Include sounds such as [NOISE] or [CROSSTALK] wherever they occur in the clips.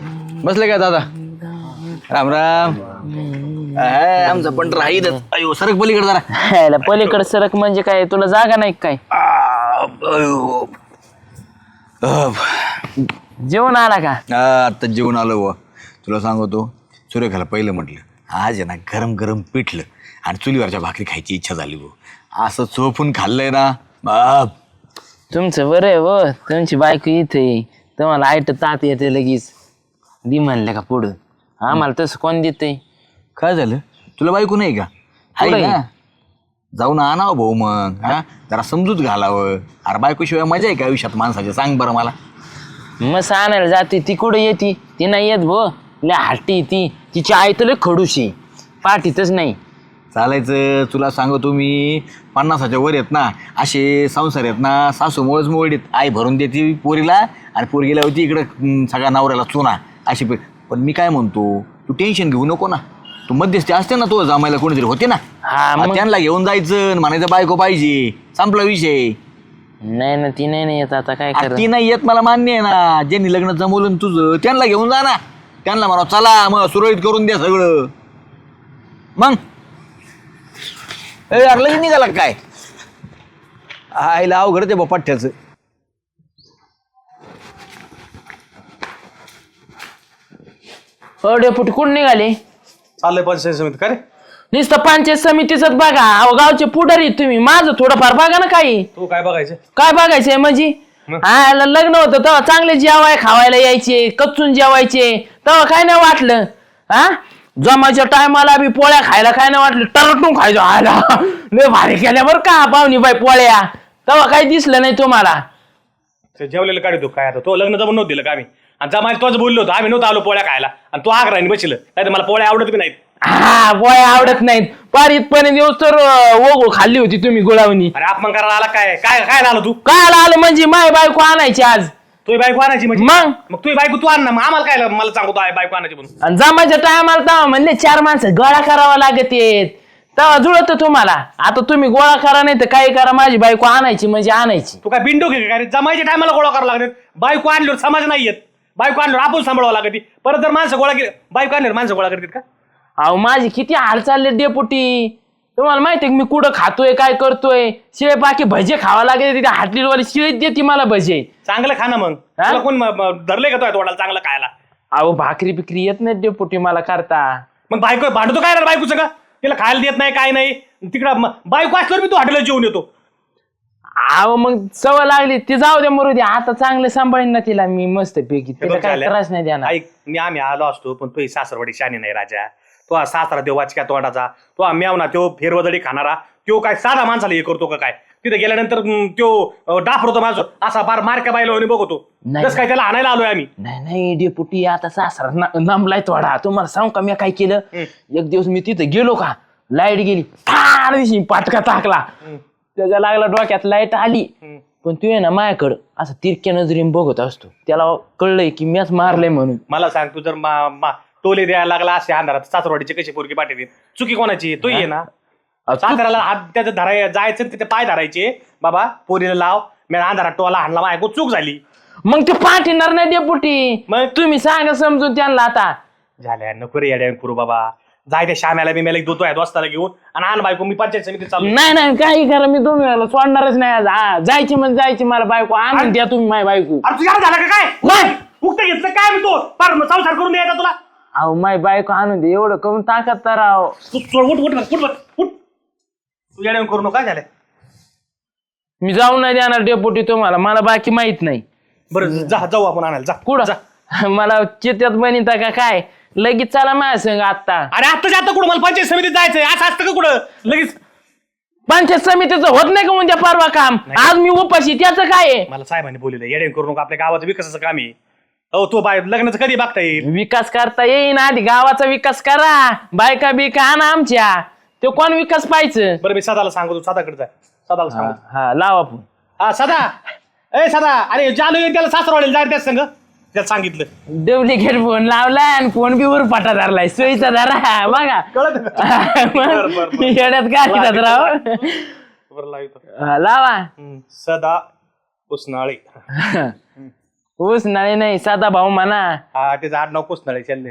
बसले काय दादा? राम राम. आमचं पण राहील अयो सरक पलीकडे जरा. ह्याला पलीकडे सरक म्हणजे काय? तुला जागा नाही काय? आ, अयो. अ, जेवण आला का? आ, आता जेवण आलो व. तुला सांगतो सुरेखाला पहिलं म्हटलं आज आहे ना गरम गरम पिठलं आणि चुलीवरच्या भाकरी खायची इच्छा झाली भाऊ असं चोपून खाल्लंय ना. बाप. तुमचं बरं आहे व. तुमची बायको इथे आहे. तुम्हाला आयट तात येते लगेच. दी म्हणलं का पुढं? आम्हाला तसं कोण देते काय झालं? तुला बायको नाही का? आहे कुठं ना? जाऊन आणावं भाऊ मग हा? जरा समजूत घालावं. अरे बायकोशिवाय मजा आहे का आयुष्यात माणसाची? सांग बरं मला. मस आणायला जाते ती कुठं येते? ती नाही येत भो. लय हट्टी ती. तिची आई तर लय खडूशी पाठीतच नाही. चालायचं तुला सांगतो मी पन्नासाच्या वर येत ना असे संसार आहेत ना सासूमुळेच मोडीत. आई भरून देते पोरीला आणि पोरगीला होती इकडं सगळ्या नवऱ्याला चुना. अशी पे- पण मी काय म्हणतो तू टेन्शन घेऊ नको ना. तू मध्यस्थी असते ना तो जमायला कोणीतरी होते ना? हा मग त्यांना घेऊन जायचं आणि म्हणायचं बायको पाहिजे. संपला विषय. नाही ना ती नाही ना येत आता काय आ, ती नाही येत मला मान्य आहे ना. ज्यांनी लग्न जमवलं ना तुझं त्यांना घेऊन जा ना. त्यांना म्हणा चला मग सुरळीत करून द्या सगळं. मग? ए यार लगेच निघाला का काय? आईला अवघड ते पठ्ठ्याचं. अडे पुट कुठं निघाले? चाललंय पंचायत समिती. का रे? नुसतं पंचायत समितीच बघा. अहो गावचे पुढारी तुम्ही. माझं थोडंफार बघा ना काही. तू काय बघायचं? काय बघायचंय म्हणजे? हा ल- लग्न होतं तेव्हा चांगले जेवाय खावायला यायचे कच्चून जेवायचे. तेव्हा काय नाही वाटलं? हा? जमाच्या टायमाला बी पोळ्या खायला काय नाही वाटलं? टरटून खायचो. आला. लय भारी केल्या बरं का पाहुणी बाई पोळ्या. तेव्हा काही दिसलं नाही तुम्हाला. ते जेवलेलं काढतो काय आता? तो लग्न जमून नव्हतं दिलं का आम्ही? आणि जमा तोच बोललो होतो? आम्ही नव्हतं आलो पोळ्या खायला. आणि तो आग्राने बसलं नाही तर मला पोळ्या आवडत बी नाहीत. हा पोळ्या आवडत नाहीत. पारितपणे दिवस तर ओगो खाल्ली होती तुम्ही गुळावणी. अरे अपमान करायला आला काय? काय काय आलं तू? काय आलं म्हणजे माय बायको आणायची आज. तुझी बायको आणायची म्हणजे? मग? मग तुझी बायको तू आण ना. मग आम्हाला काय मला सांगतो आहे बायको आणायची म्हणून. आणि जमाच्या टायमाला तेव्हा म्हणले चार माणसं गोळा करावा लागत येत तेव्हा जुळत तुम्हाला. आता तुम्ही गोळा करा नाही तर काही करा. माझी बायको आणायची म्हणजे आणायची. तू काय बिंडो घे रे? जमायच्या टायमाला गोळा करावं लागत बायको आणल्यावर समाज नाही येत बायको आणल्यावर आपण सांभाळावं लागत. परत जर माणसं गोळा केली बायको आणल्यावर माणसं गोळा करतात का? अहो माझी किती हाल चालले डेपुटी. तुम्हाला माहिती मी कुठं खातोय काय करतोय? शिळे बाकी भजे खावा लागेल तिथे हाटलीवाली शिळीत देते मला भजे. चांगलं खा ना मग. हा? तुला कोण म- म- धरलंय का तो तोडाला चांगलं खायला? अहो भाकरी बिकरी येत नाही डेपुटी मला करता. मग बायको भांडतो काय रे बायकोचं का? तिला खायला देत नाही काय नाही. तिकडं म- बायको असल्यावर मी तू हॉटेलला जेवून येतो. अहो मग सवय लागली. ती जाऊ दे मरू दे. आता चांगले सांभाळीन ना तिला मी मस्त पैकी. तिला काय त्रास नाही देणार. ऐक मी आम्ही आलो असतो पण तो सासरवाडी शानी नाही राजा. तो हा सासरा देव वाचक्या तोंडाचा. तो हा मेवना तो फेरवदळी खाणारा. तो काय साधा माणसाला हे करतो का काय? तिथे गेल्यानंतर त्यो अं, डाफरतो माणूस. असा फार मारक्या बायला बघतो. नाही. तसं काय त्याला आणायला आलोय आम्ही. नाही नाही डेपुटी आता सासरा न- नमलाय थोडा. तुम्हाला सांगू का मी काय केलं? एक दिवस मी तिथे गेलो का? लाइट गेली. फार दिवशी पाटका टाकला. त्याच्या लागला डोक्यात लाइट आली. पण तू आहे ना माझ्याकडं असं तिरक्या नजरेने बघत असतो. त्याला कळलंय की मीच मारलंय म्हणून. मला सांग तू जर मा- मा- टोले द्यायला लागला असे अंधारात सासरवाडीचे कशी पोरगी पाठवते चुकी कोणाची? तो ये ना. सासऱ्याला हात त्याचं धराय जायचं तिथे पाय धरायचे. बाबा पोरीला लाव. मी अंधारात टोला हाणला माझ्या चूक झाली. मग ते पाठीणार नाही डेपुटी. मग? तुम्ही सांगा समजून त्यांना आता. झाल्या नको रे येड्या करू बाबा. जाय त्या श्याम्याला मी मेला दोतो आहे दोस्ताला घेऊन. आणि आण बायको मी पंचायत समिती चालू नाही नाही काही करा मी तुम्ही सोडणारच नाही आज. हा, जायची म्हणजे जायची मला बायको आणून द्या तुम्ही माझी बायको. अरे तुझ्या झाला का काय? नाही. उक्त घेतलं काय मी तो? फार संसार करून द्यायचा तुला. अहो माय बायको आणून दे एवढं कमी ताकद तर तू सोड, उठ उठ उठ करू नको झालं. मी जाऊन नाही देणार डेपुटी तुम्हाला मला बाकी माहीत नाही. बरं जा जाऊ आपण आणायला जा कुठं? मला चित्यात बनिता का काय? लगेच चला माझ्या संग आता अरे आता कुठं? मला पंचायत समितीत जायचंय. असं असतं का कुठं? लगेच पंचायत समितीचं होत नाही का उद्या परवा काम? आज मी उपाशी त्याचं काय आहे? मला साहेबांनी बोललेलं येडे करू नको आपल्या गावाचं विकासाचं काम आहे. हो तो बाय लग्नाचं कधी बघता येईल विकास करता येईन आधी गावाचा विकास करा. बायका बिका आणा आमच्या. तो कोण विकास पाहिजे बरं मी सदाला सांगतो सदाकडे जाय सदाला सांगतो. हा लावा फोन. हा सदा. ए सदा. अरे जालू येईल त्याला सासरवाडीला जायला त्याच संग. त्याला सांगितलं. डुप्लिकेट फोन लावलाय आणि फोन बी वर पाटा धरलाय. सोयीचा धरा बघा. कळत [LAUGHS] बरं, बरं, बरं. येड्यात काय राव? बरं हा, लावा. हम्म, सदा उस्नाळी ऊस [LAUGHS] नाही नाही साधा भाऊ म्हणा. हा त्याचं आड नाव पुसणारे चल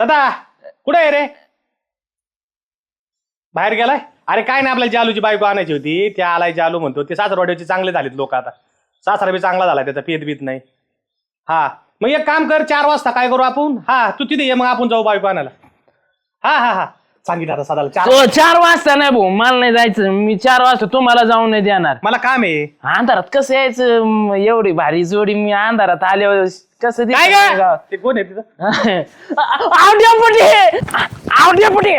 सदा कुठे आहे रे? बाहेर गेलाय? अरे काय नाही आपल्याला जालूची बायको आणायची होती. त्या आलाय जालू म्हणतो. ते सासरवाड्याचे चांगले झालेत लोक आता. सासरा बी चांगला झाला त्याचा पेत बीत नाही. हा. मग एक काम कर चार वाजता काय करू आपण? हा तू तिथे ये मग आपण जाऊ बायको आणायला हा हा हा. सांगितलं आता सदाला चार तो चार वाजता नाही भाऊ मला नाही जायचं. मी चार वाजता तुम्हाला जाऊन नाही देणार. मला काम आहे. अंधारात कसं यायचं? म, एवढी भारी जोडी मी अंधारात आल्यावर कसं काय दिसतं ग गावात? ते कोण आहे तिथं? [LAUGHS] आवड्यापटी आवड्यापटी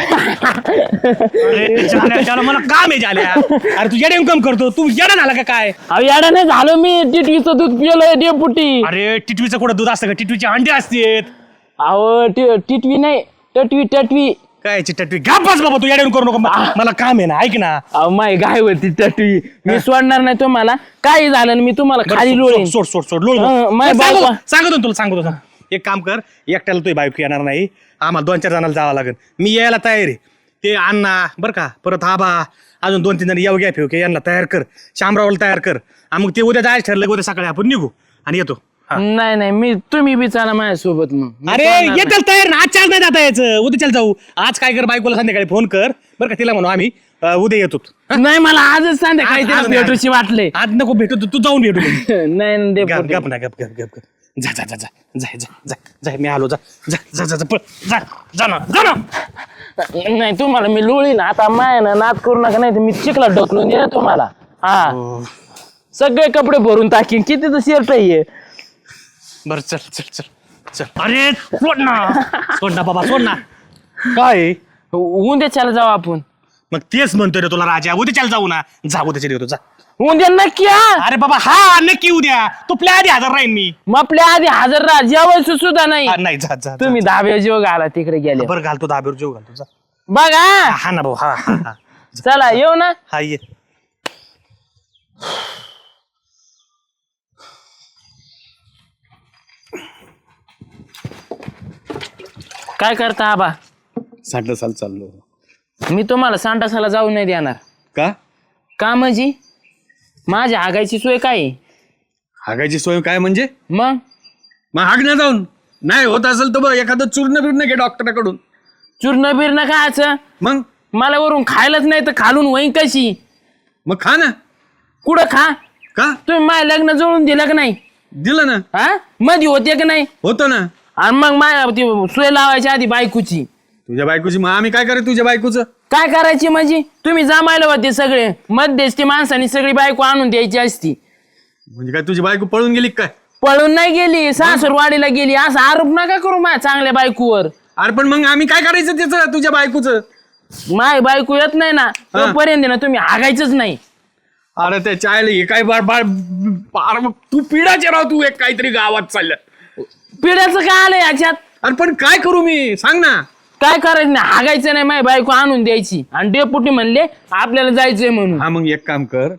अरे झाल्या, झाल्या, मला काम आहे झाल्या अरे तू येडे काम करतो. तू येडा झाला का काय? अहो याडा नाही झालो मी. टिटवीचं दूध पिलोय डेपुटी अरे टिटवीचं कुठं दूध असतं का? टिटवीचे अंडे असतात. अहो टिटवी नाही. टटवी टटवी. काय टिटवी? घाप बस बाबा तू येडे करू नको. म- मला काम आहे ना ऐक ना. अहो माय गाय होती टटवी. मी सोडणार नाही तुम्हाला. काही झालं ना मी तुम्हाला बरं, खाली सोड, लोळीन. सोड सोड सोड लोळ हं, माय सांगतो बायको- सांगतो ना तुला सांगतो ना. एक काम कर एकट्याला तुझी बायको येणार नाही. आम्हाला दोन चार जणांना जावं लागेल. मी यायला तयार आहे. ते अण्णा बरं का परत आबा अजून दोन तीन जण येऊ घ्या फेवके यांना तयार कर. शामरावला तयार कर. आणि मग ते उद्या जायचं ठरलं की उद्या सकाळी आपण निघू आणि येतो. नाही नाही मी तुम्ही बी चला माझ्यासोबत मग. मी अरे सोडणार नाही. येतील तयार ना. आजच्या आज नाही जाता यायचं. उद्या चल जाऊ. आज काय कर बायकोला संध्याकाळी फोन कर. बरं का तिला म्हणू आम्ही. अं, उद्या येतो. नाही मला आजच सांगा आज- आज नाही, भेटूशी वाटले आज नको भेटू. तू- तू जाऊन भेटू. [LAUGHS] नाही गप ना गप गप गप गप. जा जा जा जा. जा जा जा जा. मी आलो जा. जा जा जा जा. पळ. जा जा ना जा ना. नाही तुम्हाला मी लोळी ना. आता माय ना नाद करू नका नाही तर मी चिखला ढकलून दे तुम्हाला. हा. सगळे कपडे भरून टाकीन. किती तर शर्ट आहे बरं चल चल चल चल. अरे सोड ना. सोड ना बाबा सोड ना. काय? उद्याच्याला जाऊ आपण. मग तेच म्हणतोय रे तुला राजा. उद्या चल जाऊ ना. जा उद्याच्या येतो जा. उद्या नक्की हा. अरे बाबा हा नक्की उद्या. तू प्लॅ आधी हजर राहीन मी. मग आपल्या आधी हजर राहा. जेवायचं सुद्धा नाही. हा, नाही जा जा जा. तुम्ही दहाव्या जेव घाला तिकडे गेले. बरं घालतो दाबेवर जेव घालतो जा. बघा. हा ना भाऊ हा हा हा. चला येऊ ना. हा ये. काय करता आबा? साठलं साल चाललो. मी तुम्हाला सांडासाला जाऊ नाही देणार. का? का म्हणजे? माझ्या हागायची सोय काय? आहे? हागायची सोय काय म्हणजे? मग? मग हाग ना जाऊन. नाही होत असेल तर बघ एखादं चूर्ण बिर्ण घे डॉक्टरकडून. चूर्ण बिर्ण खायचं मग? मला वरून खायलाच नाही तर खालून वही कशी? मग खा ना. कुठं खा? का? तुम्ही माझ्या लग्न जुळून दिलं का नाही? दिलं ना. हा? मध्ये होते का नाही? होतं ना. आणि मग माझ्या ती सोय लावायची आधी बायकोची. तुझ्या बायकोची मग आम्ही काय करे तुझ्या बायकोचं? काय करायची म्हणजे? तुम्ही जमायला होते सगळे. मध्यस्थी माणसाने सगळी बायको आणून द्यायची असती. म्हणजे काय तुझी बायको पळून गेली काय? पळून नाही गेली. सासरवाडीला गेली. असा आरोप नका करू माझ्या चांगल्या बायकोवर. अरे पण मग आम्ही काय करायचं त्याचं तुझ्या बायकोचं? माय बायको येत नाही ना. तोपर्यंत ना तुम्ही हागायचंच नाही. अरे त्या चायला हे काय बाळ बाळ बाळ- तू पिढाचे राव तू एक काहीतरी गावात चाललं. पिढ्याचं काय आलं याच्यात? अरे पण काय करू मी? सांग ना. काय करायचं नाही? हागायचं नाही माझी बायको आणून द्यायची. आणि डेपुटी म्हणले आपल्याला जायचंय म्हणून. हा मग एक काम कर.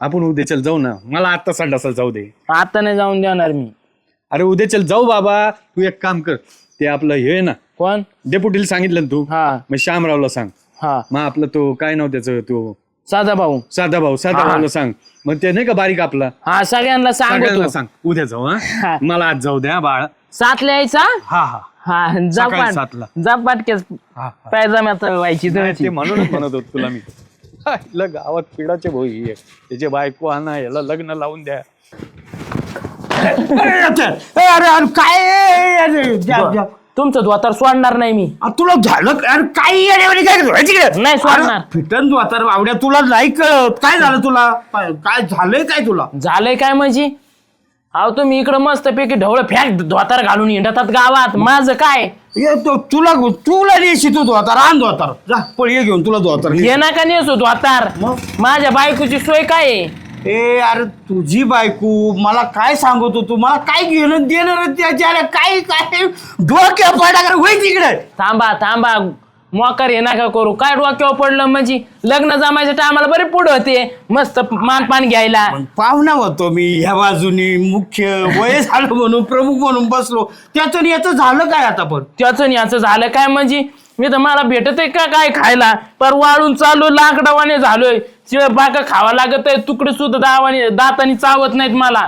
आपण उद्या चल जाऊ ना. मला आत्ता संडासाला जाऊ दे. आता नाही जाऊन देणार मी. अरे उद्या चल जाऊ बाबा. तू एक काम कर. ते आपलं हे आहे ना. कोण? डेपुटीला सांगितलं ना तू. हा. मग श्यामरावला सांग. हा. मग आपलं तो काय नाव त्याचं तो? साधा भाऊ. साधा भाऊ साधा भाऊला सांग. मग ते नाही का बारीक आपला? हा सगळ्यांना सगळ्यांना सांगतो सांग. उद्या जाऊ हा. मला आज जाऊ द्या बाळ. सात लिहायचा हा हा. हा सकाळी सातला. जा पाटकेस हा, पायजाम्यात व्हायची नाही, तुमची ते म्हणूनच म्हणत होत तुला मी. [LAUGHS] हा, गावात पिढाचे भाऊ ही आहे. त्याचे बायको आणा याला लग्न लावून द्या. अरे अरे काय? अरे जा- जा. तुमचं धोतर सोडणार नाही मी. तुला झालं का? अरे येड्यावानी काय? तिकडे नाही सोडणार. फिटन तू आता आवड्या तुला नाही कळत. काय झालं तुला? काय काय झालंय काय तुला? झालंय काय म्हणजे? अहो तुम्ही इकडं मस्त पैकी ढवळ फॅक धोतर घालून हिंडतात गावात. माझं काय? ये तो तुला तुला नेशी तू धोतार आण धोतार जा पळ ये घेऊन तुला धोतार हे नका नेसू धोतार मग? माझ्या बायकोची सोय काय आहे? ए अरे तुझी बायको मला काय सांगतो तू? मला काय घेणं देणं त्याच्या काय काय? डोक्या पडा कर होय तिकडे. थांबा थांबा. मोकर हे नका करू. काय डोक्यावर पडलं म्हणजे? लग्न जमायच्या टायमाला बरे पुढे होते. मस्त मानपान घ्यायला. पाहुणा होतो मी ह्या बाजूनी मुख्य वय झालं म्हणून प्रमुख म्हणून बसलो. त्यातून याचं झालं काय आता पण? त्याच याचं झालं काय म्हणजे? मी तर मला भेटत आहे का काय खायला? पर वाळून चालू लाकडावाने झालोय. शिवाय बाका खावा लागत आहे तुकडे सुद्धा दावाने दातानी चावत नाहीत मला.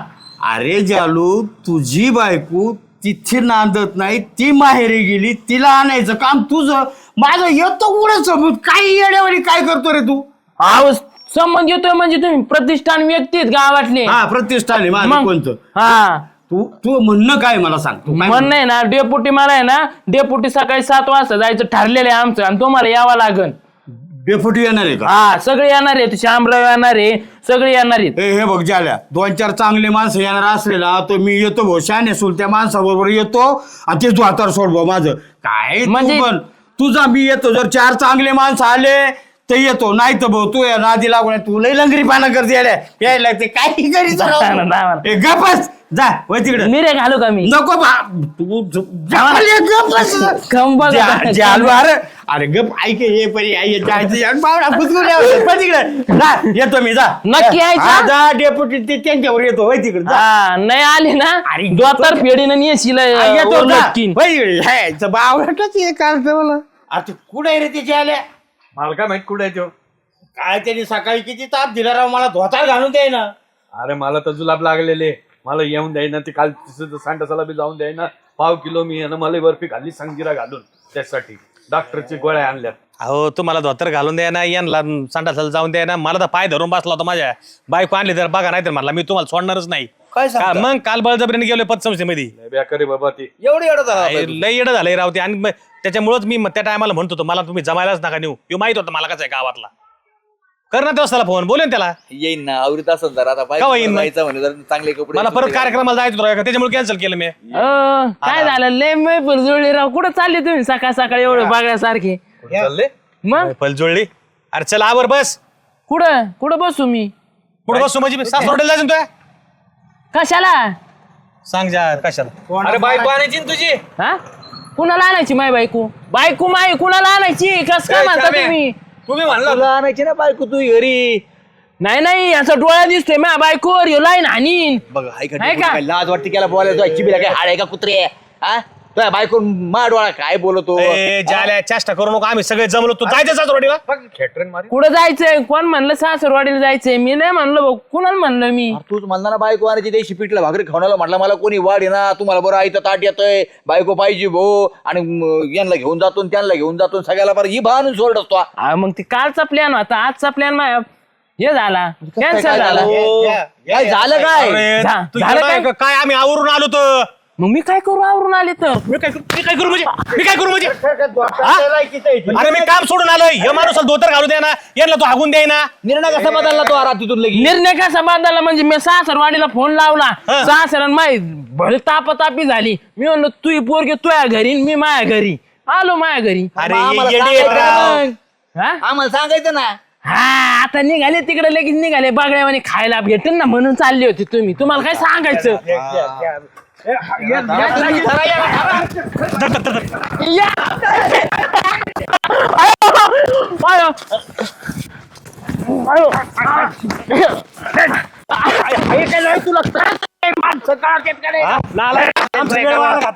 अरे जालू तुझी बायको तिथे नांदत नाही ती माहेरी गेली तिला आणायचं काम तुझं. माझं येतो कुठं समज काही येण्यावारी काय करतो रे तू? अहो संबंध येतोय म्हणजे तुम्ही प्रतिष्ठान व्यक्ती आहेत गावातले. हा प्रतिष्ठान आहे माझं मग? कोणतं? हा. तू तू म्हणणं काय मला सांग. तू काय म्हणणं आहे ना डेपुटी मला आहे ना डेपुटी सकाळी सात वाजता जायचं ठरलेलं आहे आमचं आणि तुम्हाला यावं लागन. डेपुटी येणार आहे का? हा सगळे येणार आहेत श्यामराव येणार आहे सगळे येणार आहेत. हे हे बघ झाल्या दोन चार चांगले माणसं येणार असले ना तर मी येतो भाऊ शाने सुल त्या माणसाबरोबर येतो आणि ते तू हातावर सोड भाऊ माझं. काय म्हणजे- म्हणजे पण? तुझा मी येतो जर चार चांगले माणसं आले तर येतो. नाही तर भाऊ तू या नादी लागून तू लई लंगरी पाना करते यायला यायला लागते काही करीत [LAUGHS] ना. जा वय तिकडे. मिरे घालू का मी? नको बा. तू ज- झाले खंबा जा- जालू अरे अरे गप ऐक हे परी आई तिकडे. जा येतो मी जा. नक्की यायचं? हा, जा डेपुटी ते त्यांच्यावर येतो वय तिकडे जा. हा नाही आले ना? अरे, दोतार फेडीनं नेशील हा, येतो जा. लटकीन वय तिकडे. हे, इथं बावळाटच हे काढतं मला? अरे ते कुठे आहे रे त्याच्या आल्या? मला काय माहीत कुठे तो. काय त्यांनी सकाळी किती ताप दिला राव मला धोतार घालून द्याय ना. अरे मला तर जुलाब लागलेले. मला येऊन द्यायना ते काल तिथं सांडसाला बी जाऊन द्यायना. पाव किलो मी यानं मला बर्फी खाल्ली संगीरा घालून. त्यासाठी डॉक्टरची गोळ्या आणल्यात. अहो तुम्हाला धोतर घालून द्या ना यांना संडासाला जाऊन द्या ना मला तर पाय धरून बसला होता माझ्या. बायको आणली तर बघा नाही तर म्हणला मी तुम्हाला सोडणारच नाही. काय का- मग काल बळजबरीने गेलोय पतसंस्थेमध्ये. लय बेकारी बाबा ती. एवढं एवढं झालं अरे, लय येडं झालंय राव ते. आणि मग त्याच्यामुळेच मी त्या टायमाला म्हणत होतो मला तुम्ही जमायलाच नका नेऊ. माहीत होतं मला कसं आहे गावातला. कर ना तेव्हा त्याला फोन बोलेन त्याला. येईन ना आवरीत असेल जरा आता केव्हा येईन मग? जायचं म्हणे जर चांगले कपडे मला परत कार्यक्रमाला जायचं होतं राव, त्याच्यामुळे कॅन्सल केलं मी. अं, काय झालं? लय मैफल जुळली राव कुठं चालले तुम्ही सकाळ सकाळ एवढं बघण्यासारखे? चालले? मग? जोडली अरे चल आवर बस. कुठं? कुठं बसू मी? पुढे बसू म्हणजे? सासवडला जायचं ना तुया? कशाला? सांग जा कशाला? अरे बायको आणायची? ना तुझी. हा? कुणाला आणायची माय बायको? बायको माय कुणाला आणायची? कस काय ए, म्हणता. तुम्ही? तुम्ही म्हणला तुला आणायची ना बायको तू घरी. नाही नाही याचा डोळा दिसतोय माझ्या बायकोवर. ह्यो लाईन हानीन. बघ हाय का आहे का? लाज वाटते बोलायचं चिबीला काय हाड आहे का कुत्रे? हा? तुझ्या बायको मा डोळा काय बोलतो? ए जाल्या चेष्टा करू नको आम्ही सगळे जमलो. तू जायचं खेटरेन मारी कुठं जायचंय? कोण म्हणलं सासरवाडीला जायचंय? मी नाही म्हणलं भाऊ. कुणाला म्हणलं मी? अरे तूच म्हणला ना बायको आणायची देशी पिठला भाकरी खावण्याला म्हटलं मला कोणी वाढ ना तुम्हाला बरं आईचं ताट येतंय. बायको पाहिजे भो. आणि म, यांना घेऊन जातो आणि त्यांना घेऊन जातो आणि सगळ्याला बरं ही भान सोड असतो हा. आ, मग ते कालचा प्लॅन होता. आजचा प्लॅन हे झाला. काय कॅन्सल झालं? झाला. हो. काय झालं काय? अरे, झा- तू झालं काय? का? काय आम्ही आवरून आलो तर? मग मी काय करू आवरून आले तर? मी काय करू- मी काय करू म्हणजे? मी काय करू म्हणजे? अरे मी काम सोडून आलोय. हे माणूस धोतर घालू द्या ना. यांना तू हागून द्याय ना. निर्णय कसा बदलला तो रात्रीतून लगेच? निर्णय कसा बांधायला म्हणजे मी सासरवाडीला फोन लावला. हा. सासऱ्यान माही भले तापातापी झाली. मी म्हणलो तू पोरगे तुझ्या घरी आणि मी माया घरी. आलो माया घरी. अरे आम्हाला ये- येडे सांगायचं राव. मग. हा? आम्हाला सांगायचं ना. हा आता निघाले तिकडे लगेच निघाले. बागड्यावाने खायला भेटेल ना म्हणून चालले होते तुम्ही. तुम्हाला काय सांगायचं? तुला माणसं का.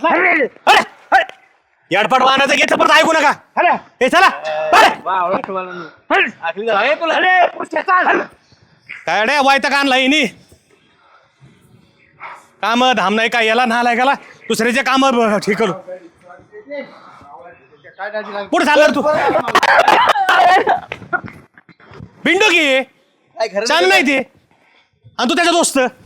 अरे, अरे. याडपाट वाहनाचं घेतलं परत ऐकू नका. हे चला. अरे. काय रे वायता का आणला हिनी. काम धाम नाही का याला नालाय गाला दुसऱ्याचे काम ठीक करू. पुढे चालणार तू. बिंडो की. चाल नाही ते. आणि तू त्याचा दोस्त.